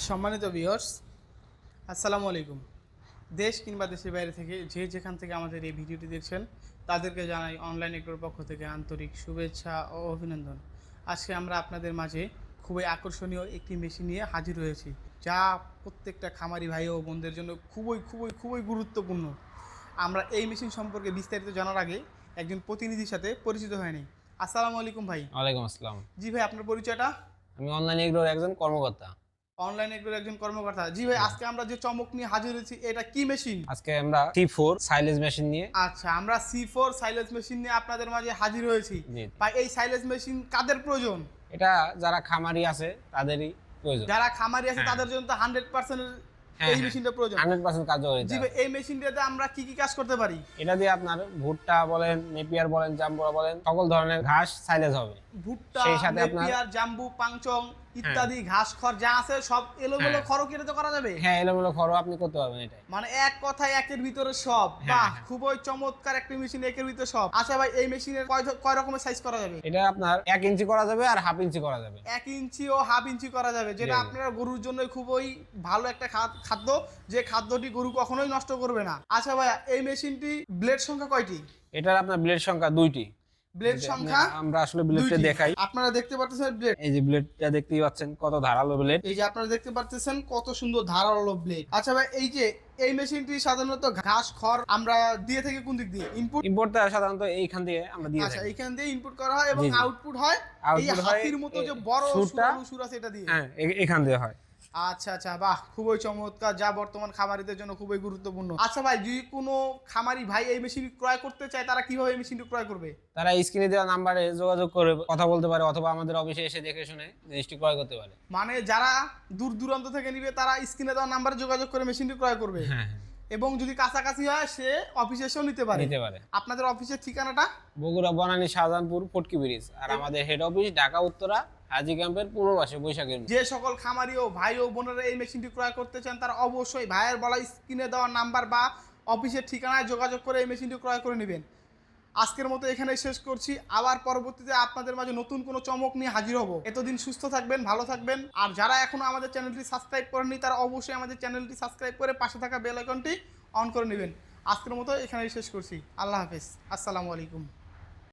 সম্মানিত ভিউয়ার্স আসসালামু আলাইকুম। দেশ কিংবা দেশের বাইরে থেকে যে যেখান থেকে আমাদের এই ভিডিওটি দেখছেন তাদেরকে জানাই অনলাইন এগ্রোর পক্ষ থেকে আন্তরিক শুভেচ্ছা ও অভিনন্দন। আজকে আমরা আপনাদের মাঝে খুবই আকর্ষণীয় একটি মেশিন নিয়ে হাজির হয়েছি যা প্রত্যেকটা খামারি ভাই ও বোনদের জন্য খুবই খুবই খুবই গুরুত্বপূর্ণ। আমরা এই মেশিন সম্পর্কে বিস্তারিত জানার আগে একজন প্রতিনিধির সাথে পরিচিত হয়নি। আসসালামু আলাইকুম ভাই। ওয়ালাইকুম আসসালাম। জি ভাই আপনার পরিচয়টা? আমি অনলাইন এগ্রোর একজন কর্মকর্তা। অনলাইন এগুলোর একজন কর্মকর্তা। জি ভাই আজকে আমরা যে চমক নিয়ে হাজির হয়েছি এটা কি মেশিন আজকে আমরা সাইলেজ মেশিন নিয়ে। আচ্ছা আমরা সি ফোর সাইলেন্স মেশিন নিয়ে আপনাদের মাঝে হাজির হয়েছি। ভাই এই সাইলেন্স মেশিন কাদের প্রয়োজন? এটা যারা খামারি আছে তাদেরই প্রয়োজন। যারা খামারি আছে হ্যাঁ। তাদের জন্য তো হান্ড্রেড পার্সেন্ট হ্যাঁ, এই হ্যাঁ। মেশিনটা প্রয়োজন। হান্ড্রেড পার্সেন্ট কার্যকারিতা জি এই মেশিনটাতে আমরা কি কি কাজ করতে পারি? এটা দিয়ে আপনার ভুট্টা বলেন নেপিয়ার বলেন জাম্বুরা বলেন সকল ধরনের ঘাস সাইলেজ হবে। ভুট্টা নেপিয়ার জাম্বু পাংচং ইত্যাদি ঘাস খড় যা আছে সব এলোমেলো হ্যাঁ। খড় কেটে তো করা যাবে? হ্যাঁ এলোমেলো খরচ আপনি করতে পারবেন এটাই মানে এক কথায় একের ভিতরে সব। হ্যাঁ, বাহ হ্যাঁ। খুবই চমৎকার একটা মেশিন একের ভিতরে সব। আচ্ছা ভাই এই মেশিনের কয় কয় রকমের সাইজ করা যাবে? এটা আপনার এক ইঞ্চি করা যাবে আর হাফ ইঞ্চি করা যাবে। এক ইঞ্চি ও হাফ ইঞ্চি করা যাবে যেটা। আপনার গরুর জন্য খুবই ভালো একটা খাদ্য যে খাদ্যটি গরু কখনোই নষ্ট করবে না। আচ্ছা ভাইয়া এই মেশিনটি ব্লেড সংখ্যা কয়টি? এটার আপনার ব্লেড সংখ্যা দুইটি। ব্লেড সংখ্যা আমরা আসলে ব্লেডটা দেখাই। আপনারা দেখতে পাচ্ছেন ব্লেড এই যে ব্লেডটা দেখতেই পাচ্ছেন কত ধারালো ব্লেড এই যে আপনারা দেখতে পাচ্ছেন কত সুন্দর ধারালো ব্লেড আচ্ছা ভাই এই যে এই মেশিনটি সাধারণত ঘাস খড় আমরা দিয়ে থাকি কোন দিক দিয়ে? ইনপুট ইম্পোর্টটা সাধারণত এইখান দিয়ে আমরা দিয়ে আচ্ছা এইখান দিয়ে ইনপুট করা হয় এবং। আউটপুট হয় এই হাতির মতো যে বড় সুর আছে এটা দিয়ে। হ্যাঁ এখান দিয়ে হয়। আচ্ছা আচ্ছা বাহ খুবই চমৎকার। যা বর্তমান খামারিদের জন্য খুবই গুরুত্বপূর্ণ। আচ্ছা ভাই যদি কোনো খামারি ভাই এই মেশিন ক্রয় করতে চায় তারা কীভাবে এই মেশিনটি ক্রয় করবে? তারা স্ক্রিনে দেওয়া নাম্বারে যোগাযোগ করে কথা বলতে পারে অথবা আমাদের অফিসে এসে দেখে শুনে জিনিসটি ক্রয় করতে পারে। মানে যারা দূর দূরান্ত থেকে নিবে তারা স্ক্রিনে দেওয়া নাম্বারে যোগাযোগ করে মেশিনটি ক্রয় করবে? হ্যাঁ। এবং যদি কাছাকাছি হয় সে অফিসে এসেও নিতে পারে। নিতে পারে। আপনাদের অফিসের ঠিকানাটা? বগুড়া বনানী শাহজাহানপুর ফটকি ব্রিজ। আর আমাদের হেড অফিস ঢাকা উত্তরা হাজি ক্যাম্পের পূর্ব পাশে বৈশাখের যে সকল খামারি ও ভাই ও বোনেরা এই মেশিনটি ক্রয় করতে চান তারা অবশ্যই ভাইয়ের বলা স্ক্রিনে দেওয়া নাম্বার বা অফিসের ঠিকানায় যোগাযোগ করে এই মেশিনটি ক্রয় করে নেবেন। আজকের মতো এখানেই শেষ করছি। আবার পরবর্তীতে আপনাদের মাঝে নতুন কোনো চমক নিয়ে হাজির হব। এতদিন সুস্থ থাকবেন, ভালো থাকবেন। আর যারা এখনও আমাদের চ্যানেলটি সাবস্ক্রাইব করেননি, তারা অবশ্যই আমাদের চ্যানেলটি সাবস্ক্রাইব করে পাশে থাকা বেল আইকনটি অন করে নেবেন। আজকের মতো এখানেই শেষ করছি। আল্লাহ হাফিজ। আসসালামু আলাইকুম।